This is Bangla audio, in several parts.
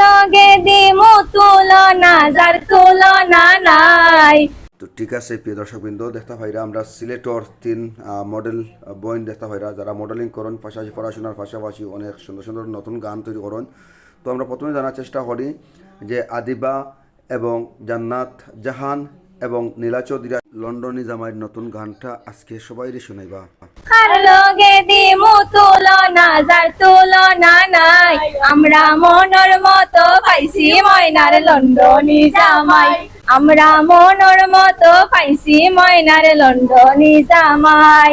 লগে দিমু তুলনা যার তুলনা নাই। তো ঠিক আছে প্রিয় দর্শকবৃন্দ দেখতে পাইরা আমরা সিলেটর তিন মডেল বইন দেখতে পাইরা যারা মডেলিং করেন পাশাপাশি পড়াশোনার পাশাপাশি অনেক সুন্দর সুন্দর নতুন গান তৈরি করেন। তো আমরা প্রথমে জানার চেষ্টা করি যে আদিবা এবং জান্নাত জাহান এবং নীলা চৌধুরী লন্ডনী জামাইয়ের নতুন গানটা আজকে সবাইরই শুনাইবা। আমরা মনের পাইছি ময়নার লন্ডনি জামাই। আমরা মনের মতো পাইছি ময়নার লন্ডনি জামাই।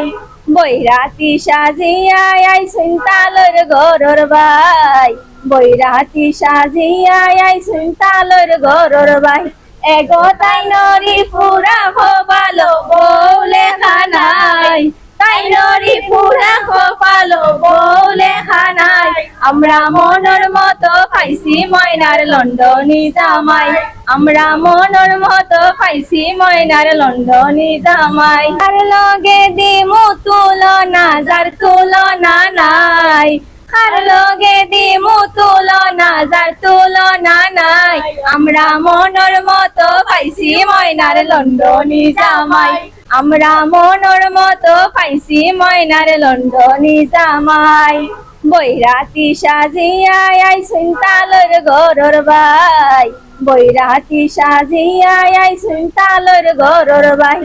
বৈরাতি সাজিয়া আইসুন তালর গরর বাই। বৈরাতি সাজিয়া আইসুন তালর গরর বাই। এগো তাই নরি পুরা ভালো বলে খানাই আমরা মনের মতো পাইছি ময়নার লন্ডনি জামাই। আমরা মনের মতো পাইছি ময়নার লন্ডনি জামাই। আর লগে দিমু তুলনা, যার তুলনা নাই। আর লগে দিমু তুলনা, যার তুলনা নাই। আমরা মনের মতো পাইছি ময়নার লন্ডনি জামাই। আমরা মনের মতো পাইছি ময়নার লন্ডনি জামাই। বৈরাতি সাজিয়া আইসুন তালর গরর ভাই বৈরাতি সাজিয়া আইসুন তালর গরর ভাই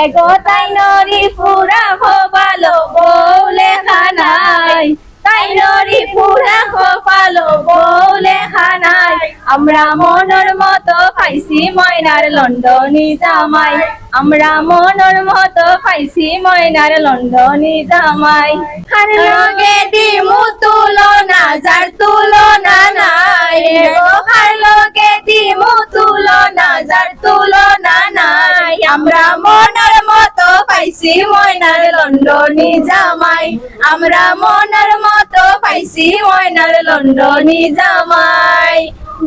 এগো তাই নরি পুরা হবালো বলে খানাই। তাই নরি পুরা হবালো বলে খানাই। আমরা মনের মতো পাইছি ময়নার লন্ডনি জামাই। আমরা মনের মতো পাইছি ময়নার লন্ডনি জামাই। আর লগে দিমু তুলনা, যার তুলনা নাই। হার লগে দিমু তুলনা, যার তুলনা নাই। আমরা মনের মতো পাইছি ময়নার লন্ডনি জামাই। আমরা মনের মতো পাইছি ময়নার লন্ডনি জামাই।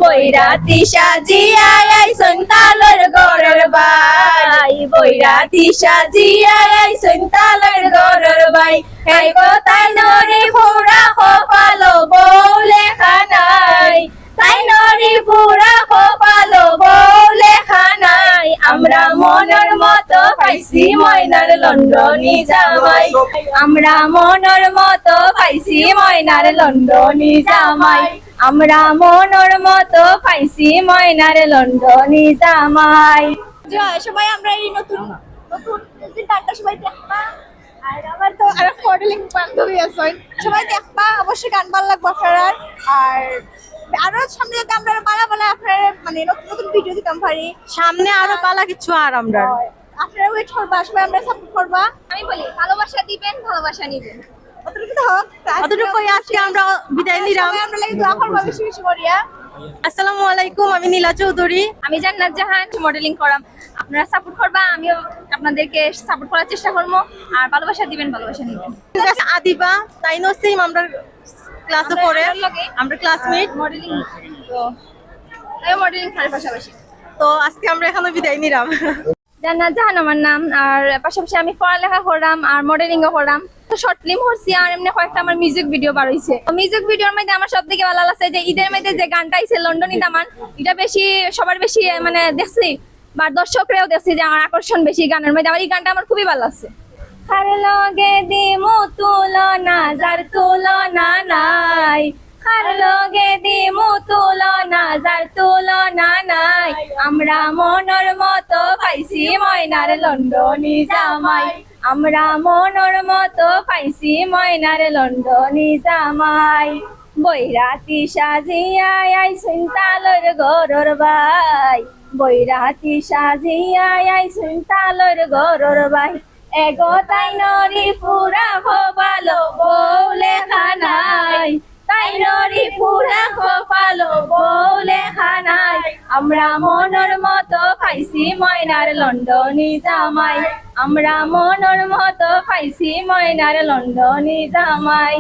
বৈরাতি সাজিয়া আইসন তালর গড়ের বাই বৈরাতি সাজিয়া আইসন তালর গড়ের বাই এই তাই নরে ফোড়া কপালো বলে খানাই। তাই নরি পুরা কপালো বলে খানাই। আমরা মনের মতো পাইছি ময়নার লন্ডনি জামাই। আমরা মনের মতো পাইছি ময়নার লন্ডনি জামাই। আমরা মনের মতো পাইছি ময়নার লন্ডনি জামাই। সবাই আমরা এই নতুন নতুন যে গানটা সবাই দেখবা। আর আমার তো আর মডেলিং বান্ধবী আছে। সবাই দেখবা অবশ্যই গান ভালো লাগবে আপনারা আর আরও সামনে যাতে আমরা পালা পালা আপনারা মানে নতুন নতুন ভিডিও দিতাম পারি সামনে আরও পালা কিছু আর আমরা আপনারা ওয়েট করবা সবাই আমরা সাপোর্ট করবা। আমি বলি ভালোবাসা দিবেন ভালোবাসা নিবেন। আজকে- আমরা বিদায় নিলাম। আসসালামু আলাইকুম আমি নীলা চৌধুরী। আমি জান্নাত জাহান মডেলিং করাম। আপনারা সাপোর্ট করবা আমিও আপনাদেরকে সাপোর্ট করার চেষ্টা করব। আর ভালোবাসা দিবেন ভালোবাসা নিবেন। আদিবা তাই নো সেম আমরা ক্লাসে পড়ে আমার ক্লাসমেট মডেলিং তো মডেলিং পাশাপাশি। তো আজকে আমরা এখানে বিদায় নিলাম। জাহান আমার নাম, আর পাশাপাশি আমি পড়ালেখা করলাম আর মডেলিং ও করলাম শর্ট ফিল্ম আমার মিউজিক ভিডিও বার মিউজিক ভিডিওর মধ্যে আমার ভালো যে ঈদের মধ্যে যে গানটা মানে দেখছি, বা দেখছি যে আমার আকর্ষণ বেশি গানের মধ্যে আমার এই গানটা আমার খুবই ভালো আর লগে যার নাই? লগে যার নাই? আমরা মনের মতো পাইছি ময়নার লন্ডনি জামাই আমরা মনের মতো পাইছি ময়নার লন্ডনি জামাই বৈরাতি সাজিয়া আইসুন তালর গরর বাই। বৈরাতি সাজিয়া আইসুন তালর গরর বাই। এগো তাই নরি পুরা ভালো বলে খানাই। তাই নরি পুরা ভালো বলে খানাই। আমরা মনের মতো পাইছি ময়নার লন্ডনি জামাই। আমরা মনের মতো পাইছি ময়নার লন্ডনি জামাই।